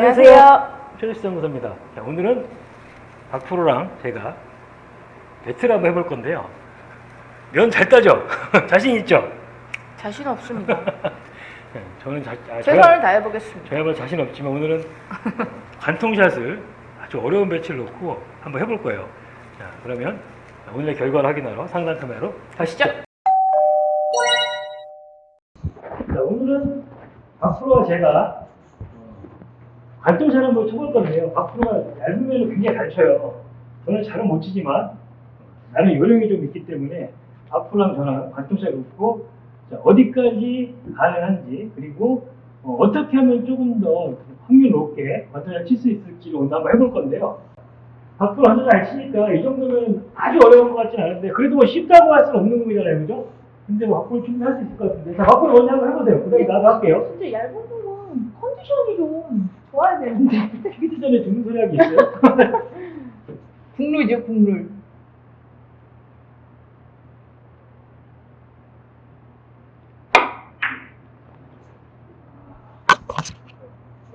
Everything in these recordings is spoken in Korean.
안녕하세요. 최일수 연구소입니다. 자, 오늘은 박프로랑 제가 배틀 한번 해볼 건데요. 면 잘 따죠? 자신 있죠? 자신 없습니다. 네, 저는 자, 아, 최선을 다해 보겠습니다. 저야말로 자신 없지만 오늘은 관통샷을 아주 어려운 배치를 놓고 한번 해볼 거예요. 자, 그러면 오늘의 결과를 확인하러 상단 카메라로 가시죠. 자, 오늘은 박프로와 제가 관통샷 한번 쳐볼 건데요. 박프로가 얇은 면을 굉장히 잘 쳐요. 저는 잘은 못 치지만 나는 요령이 좀 있기 때문에 저랑 관통샷 놓고 자, 어디까지 가능한지 그리고 어, 떻게 하면 조금 더 확률 높게 관통샷 칠수 있을지를 오늘 한번 해볼 건데요. 박프로 한잔 잘 치니까 이 정도면 아주 어려운 것 같진 않은데 그래도 뭐 쉽다고 할 수는 없는 거잖아요, 그죠? 근데 뭐 박프로 충분히 할 수 있을 것 같은데 자, 박프로 먼저 한번 해보세요. 그 다음에 나도 할게요. 진짜 얇은 분은 컨디션이 좀 좋아야 되는데. 치기 전에 죽는 소리 하기 있어요? 국룰이죠, 국룰.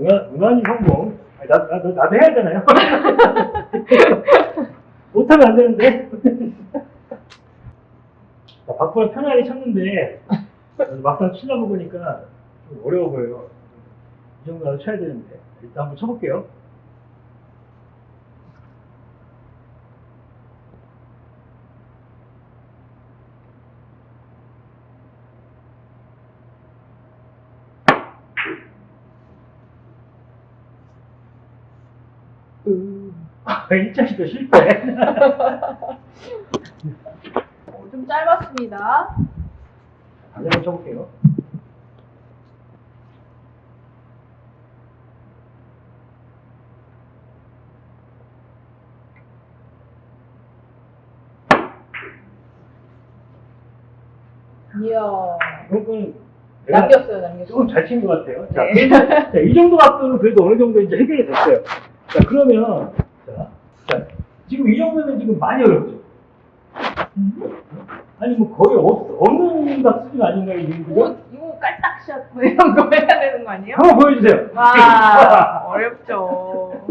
은하, 은하니 성공. 아니, 나, 나, 나, 나도 해야 되나요? 못하면 안 되는데. 자, 박프로 편하게 쳤는데, 막상 치려고 보니까 좀 어려워 보여요. 이 정도 나도 쳐야 되는데. 일단 한번 쳐볼게요. 음. 1차시도 실패. 어, 좀 짧았습니다. 다시 한번 쳐볼게요. 이야. 내가 남겼어요, 남겼어요. 조금 잘 친 것 같아요. 자, 네. 자, 이 정도 각도는 그래도 어느 정도 이제 해결이 됐어요. 자, 그러면, 자, 자, 지금 이 정도면 지금 많이 어렵죠? 아니, 뭐 거의 없, 없는 각 수준 아닌가요, 이 정도? 이거, 이거 깔딱샷 뭐 이런 거 해야 되는 거 아니에요? 한번 보여주세요. 와, 어렵죠.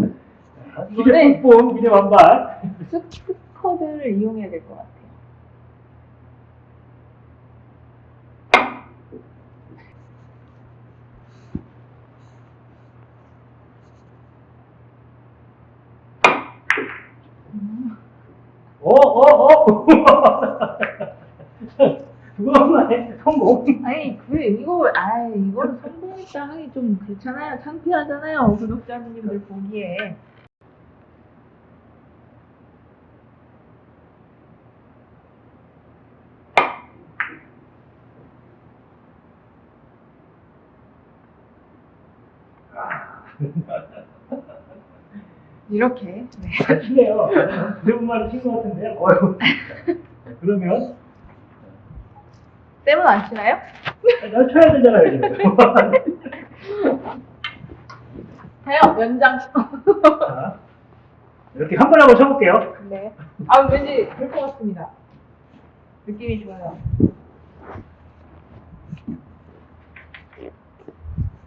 기대 뿜뿜, 기대 완발. 스커드를 이용해야 될 것 같아요. 어, 어, 어! 그거만 해, 성공. 아니 그 이거 아 이거는 성공했다 하기 좀 그렇잖아요 창피하잖아요 구독자님들 보기에 이렇게 네. 잘 치네요. 두세 분만에 친것 같은데, 어휴. 자, 그러면, 쌤은 안 치나요? 나 쳐야 되잖아요, 지금. 해요 연장 자, 이렇게 한번 한번 쳐볼게요. 네. 아 왠지 될 것 같습니다 느낌이 좋아요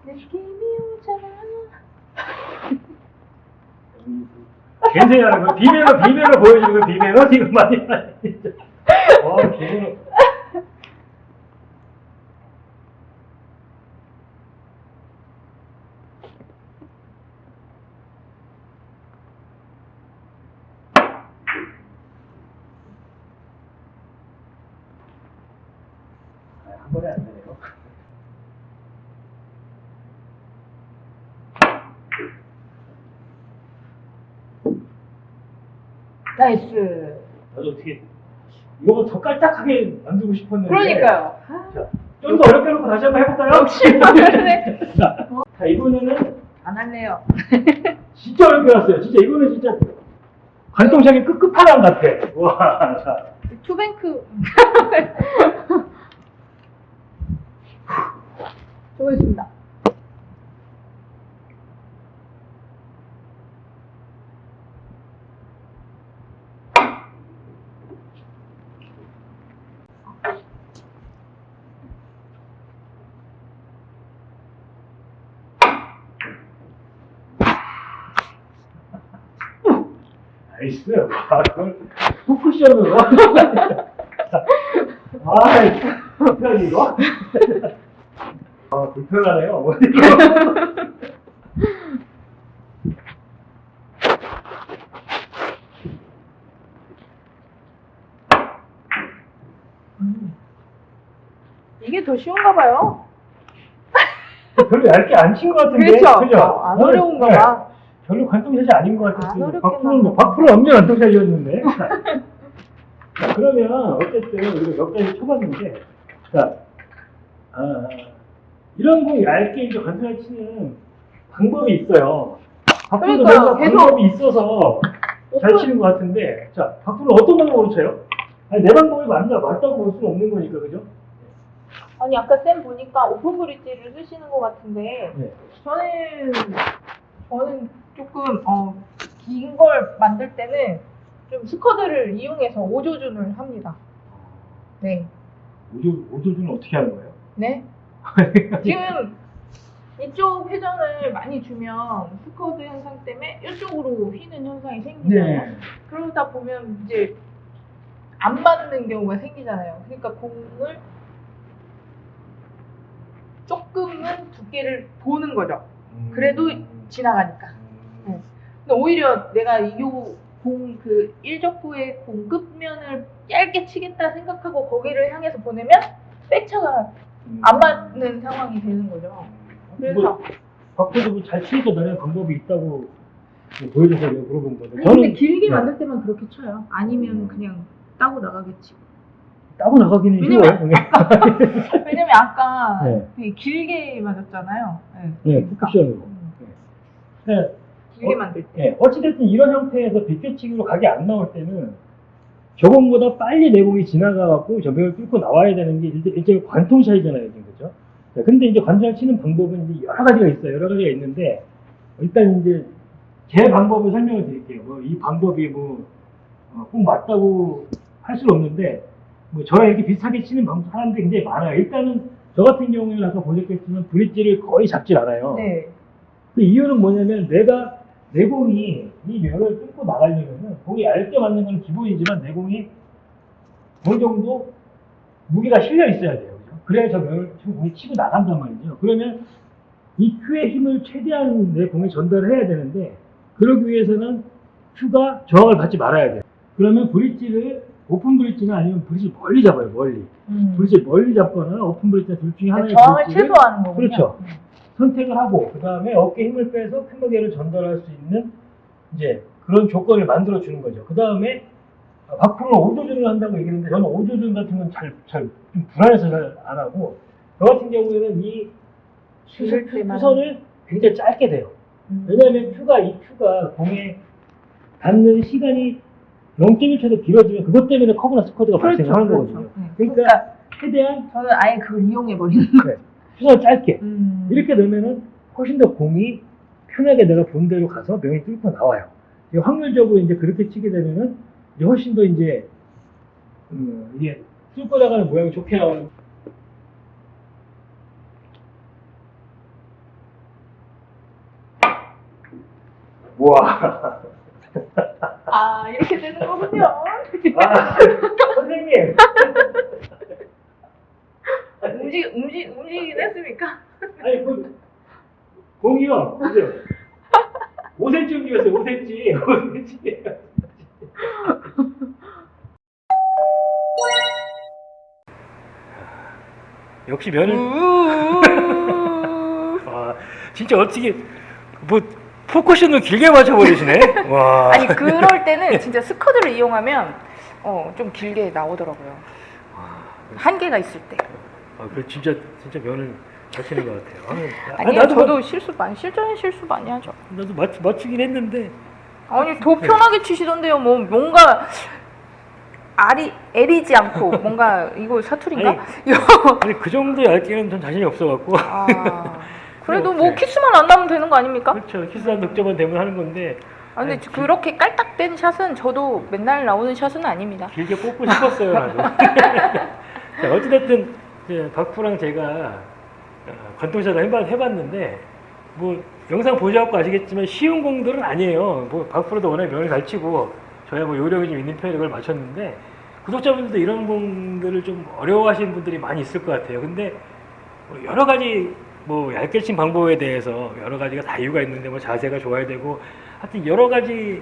느낌이 오잖아 괜찮아요. 그 비매너, 비매너 보여주는 거 비매너 지금 많이. 와, 비매너. 아, 한 번에 안 되네요. 나이스 나도 어떻게 이거보다 더 깔딱하게 만들고 싶었는데. 그러니까요 좀 더 어렵게 해놓고 다시 한번 해볼까요? 역시 그러네. 자, 자, 이번에는 안 할래요 진짜 어렵게 해놨어요. 진짜 이거는 진짜 관통샷이 끝끝파랑 같아. 와, 자. 투뱅크 수고했습니다 나이스. 아, 그걸 포크션으로. 아, 어떡하지, 이거? 아, 불편하네요. 이게 더 쉬운가 봐요. 별로 얇게 안 친 것 같은데. 그렇죠. 어, 안 어려운가 네. 봐. 별로 관통샷이 아닌 것안 같았어요. 어렵게 박프로는, 뭐- 박프로 완전 관통샷이었는데. 자, 그러면 어쨌든 우리가 몇 가지 쳐봤는데, 자, 아, 이런 거 얇게 이제 관통샷 치는 방법이 있어요. 박프로도. 뭔가 계속 방법이 있어서 잘 치는 것 같은데, 자, 박프로 어떤 방법으로 쳐요? 아니, 내 방법이 맞나, 맞다고 볼 수는 없는 거니까, 그죠? 아니 아까 쌤 보니까 오픈 브릿지를 쓰시는 것 같은데 네. 저는 저는 조금 어, 긴 걸 만들 때는 좀 스커드를 이용해서 오조준을 합니다. 네. 오조, 오조준은 어떻게 하는 거예요? 네. 지금 이쪽 회전을 많이 주면 스커드 현상 때문에 이쪽으로 휘는 현상이 생기잖아요. 네. 그러다 보면 이제 안 맞는 경우가 생기잖아요. 그러니까 공을 조금은 두께를 도는 거죠. 그래도 지나가니까. 네. 근데 오히려 내가 이공그 일적구의 공 끝면을 얇게 치겠다 생각하고 거기를 향해서 보내면 백차가 안 맞는 상황이 되는 거죠. 그래서 뭐, 박보도 잘 치니까 나는 방법이 있다고 보여줘서 내가 물어본 건데 아니, 근데 길게 네. 만들 때만 그렇게 쳐요. 아니면 그냥 따고 치고. 따고 나가기는 왜냐면 쉬워요. 왜냐면 아까 네. 되게 길게 맞았잖아요. 네. 네, 그러니까. 쿠션으로. 음, 네, 길게 어? 만들 때. 네, 어찌됐든 이런 형태에서 비껴치기로 각이 안 나올 때는 저공보다 빨리 내공이 지나가갖고 저벽을 뚫고 나와야 되는 게 일제, 일제 관통샷이잖아요, 지금 그죠? 네, 근데 이제 관통샷 치는 방법은 이제 여러 가지가 있어요. 여러 가지가 있는데 일단 이제 제 방법을 설명을 드릴게요. 뭐 이 방법이 뭐, 어, 꼭 맞다고 할 수는 없는데, 뭐 저랑 이렇게 비슷하게 치는 방법 사람들이 굉장히 많아요. 일단은 저 같은 경우에는 아까 보셨겠지만 브릿지를 거의 잡질 않아요. 네. 그 이유는 뭐냐면 내가 내 공이 이 면을 뚫고 나가려면은 공이 얇게 맞는 건 기본이지만 내 공이 어느 정도 무게가 실려 있어야 돼요. 그죠? 그래야 저 면을 저 공이 치고 나간단 말이죠. 그러면 이 큐의 힘을 최대한 내 공에 전달을 해야 되는데 그러기 위해서는 큐가 저항을 받지 말아야 돼요. 그러면 브릿지를 오픈 브릿지나 아니면 브릿지 멀리 잡아요. 멀리. 음. 브릿지 멀리 잡거나 오픈 브릿지 둘 중에 하나의 그러니까 저항을 브릿지를 최소화하는 거군요. 그렇죠. 음. 선택을 하고 그 다음에 어깨 힘을 빼서 큰 무게를 전달할 수 있는 이제 그런 조건을 만들어 주는 거죠. 그 다음에 박프로는 오조준을 한다고 얘기했는데 저는 오조준 같은 건 잘 잘 좀 불안해서 잘 안 하고 저 같은 경우에는 이 때만. 수선을 굉장히 짧게 돼요. 음. 왜냐하면 큐가 이 큐가 공에 닿는 시간이 0.1초도 길어지면 그것 때문에 커브나 스쿼드가 그렇죠, 발생하는 그렇죠. 거거든요. 네. 그러니까, 그러니까 최대한 저는 아예 그걸 이용해 버리는 네, 수선을 짧게 음. 이렇게 되면은 훨씬 더 공이 편하게 내가 본 대로 가서 명을 뚫고 나와요. 확률적으로 이제 그렇게 치게 되면은 이제 훨씬 더 이제 음, 이게 뚫고 나가는 모양이 좋게 나오는. 우와. 아 이렇게 되는 거군요. 아, 선생님. 움직 움직 움직이긴 했습니까? 아니, 그, 공이요. 그죠? 5cm 움직였어요, 5cm. 5cm. 역시 면은, 아, 진짜 어떻게, 뭐, 포커션을 길게 맞춰버리시네? 와. 아니 그럴 때는 진짜 스커드를 이용하면 어, 좀 길게 나오더라고요. 한계가 있을 때. 아, 그 진짜, 진짜 면을 잘 치는 것 같아요. 아, 아니 나도, 저도 실수 많이 실전에 실수 많이 하죠. 나도 맞, 맞추긴 했는데, 아니 더 편하게 치시던데요. 뭐 뭔가 알이 애리지 않고 뭔가 이거 사투리인가? 아니, 그 정도 얇게는 전 자신이 없어갖고. 아 그래도 뭐? 키스만 안 나면 되는 거 아닙니까? 그렇죠. 키스한 득점만 되면 하는 건데, 아, 근데 아니, 그렇게 깔딱된 샷은 저도 맨날 나오는 샷은 아닙니다. 길게 뽑고 싶었어요, 나도. 자, 어찌됐든, 박프랑 제가 어, 관통샷을 해봤, 해봤는데, 뭐, 영상 보셔갖고 아시겠지만 쉬운 공들은 아니에요. 뭐, 박프로도 워낙 면을 잘 치고, 저야 뭐 요령이 좀 있는 편이라 그걸 맞췄는데 구독자분들도 이런 분들을 좀 어려워하시는 분들이 많이 있을 것 같아요. 근데 뭐 여러 가지 뭐 얇게 친 방법에 대해서 여러 가지가 다 이유가 있는데 뭐 자세가 좋아야 되고 하여튼 여러 가지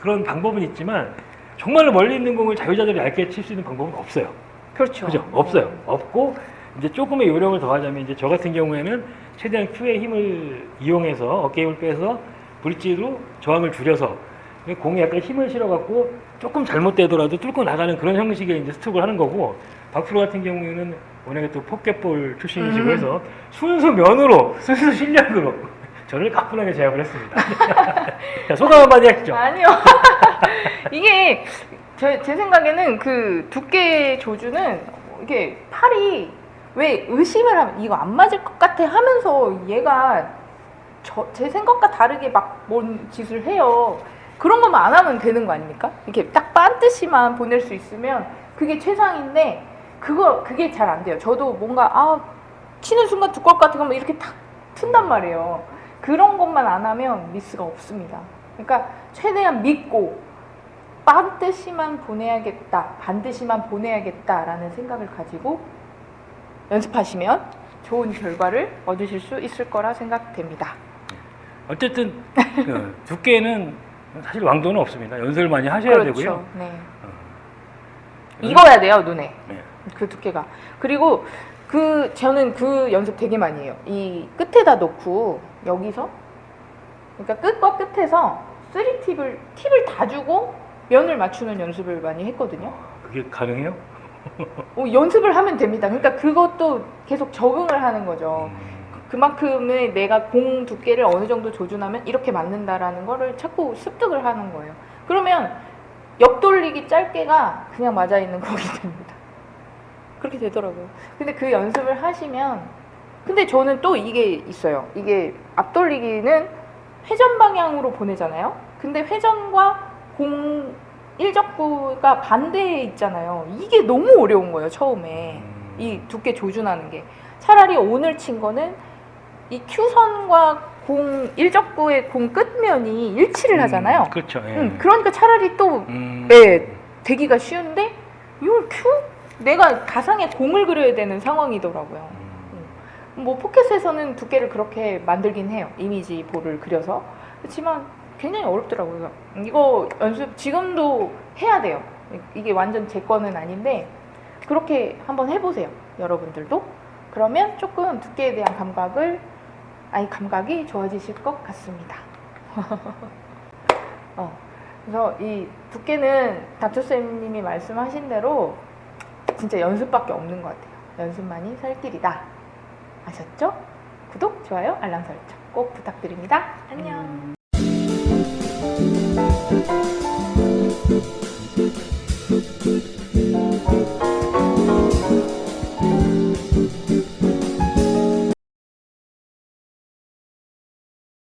그런 방법은 있지만 정말로 멀리 있는 공을 자유자재로 얇게 칠 수 있는 방법은 없어요. 그렇죠. 그죠? 없어요. 없고 이제 조금의 요령을 더하자면 이제 저 같은 경우에는 최대한 큐의 힘을 이용해서 어깨 힘을 빼서 브릿지로 저항을 줄여서 공에 약간 힘을 실어갖고 조금 잘못되더라도 뚫고 나가는 그런 형식의 이제 스트로크를 하는 거고 박프로 같은 경우에는 워낙에 또 포켓볼 출신이시고 음. 해서 순수 면으로 순수 실력으로 저를 가뿐하게 제압을 했습니다. 자, 소감 한마디 하시죠. 아니요. 이게 제, 제 생각에는 그 두께 조주는 이게 팔이 왜 의심을 하면 이거 안 맞을 것 같아 하면서 얘가 저, 제 생각과 다르게 막 뭔 짓을 해요. 그런 것만 안 하면 되는 거 아닙니까? 이렇게 딱 반드시만 보낼 수 있으면 그게 최상인데 그거 그게 잘 안 돼요. 저도 뭔가 아 치는 순간 것 같아 그러면 이렇게 탁 튼단 말이에요. 그런 것만 안 하면 미스가 없습니다. 그러니까 최대한 믿고 반드시만 보내야겠다, 반드시만 보내야겠다라는 생각을 가지고 연습하시면 좋은 결과를 얻으실 수 있을 거라 생각됩니다. 어쨌든 그 두께는 사실 왕도는 없습니다. 연습을 많이 하셔야 되고요. 네. 어. 익어야 돼요 눈에 네. 그 두께가. 그리고 그 저는 그 연습 되게 많이 해요. 이 끝에다 놓고 여기서 그러니까 끝과 끝에서 쓰리 팁을 팁을 다 주고 면을 맞추는 연습을 많이 했거든요. 그게 가능해요? 어, 연습을 하면 됩니다. 그러니까 그것도 계속 적응을 하는 거죠. 그만큼의 내가 공 두께를 어느 정도 조준하면 이렇게 맞는다라는 거를 자꾸 습득을 하는 거예요. 그러면 옆돌리기 짧게가 그냥 맞아 있는 곡이 됩니다. 그렇게 되더라고요. 근데 그 연습을 하시면 근데 저는 또 이게 있어요. 이게 앞돌리기는 회전 방향으로 보내잖아요. 근데 회전과 공 일적구가 반대에 있잖아요. 이게 너무 어려운 거예요, 처음에. 이 두께 조준하는 게 차라리 오늘 친 거는 이 큐선과 공 일적구의 공 끝면이 일치를 하잖아요. 음, 그렇죠. 예. 음, 그러니까 차라리 또 음. 네, 되기가 쉬운데 이건 큐 내가 가상의 공을 그려야 되는 상황이더라고요. 음. 뭐 포켓에서는 두께를 그렇게 만들긴 해요. 이미지 볼을 그려서. 그렇지만 굉장히 어렵더라고요. 이거 연습 지금도 해야 돼요. 이게 완전 제 거는 아닌데 그렇게 한번 해보세요. 여러분들도. 그러면 조금 두께에 대한 감각을 아니 감각이 좋아지실 것 같습니다. 어, 그래서 이 두께는 닥터쌤님이 말씀하신 대로 진짜 연습밖에 없는 것 같아요. 연습만이 살 길이다. 아셨죠? 구독, 좋아요, 알람 설정 꼭 부탁드립니다. 안녕. Thank you.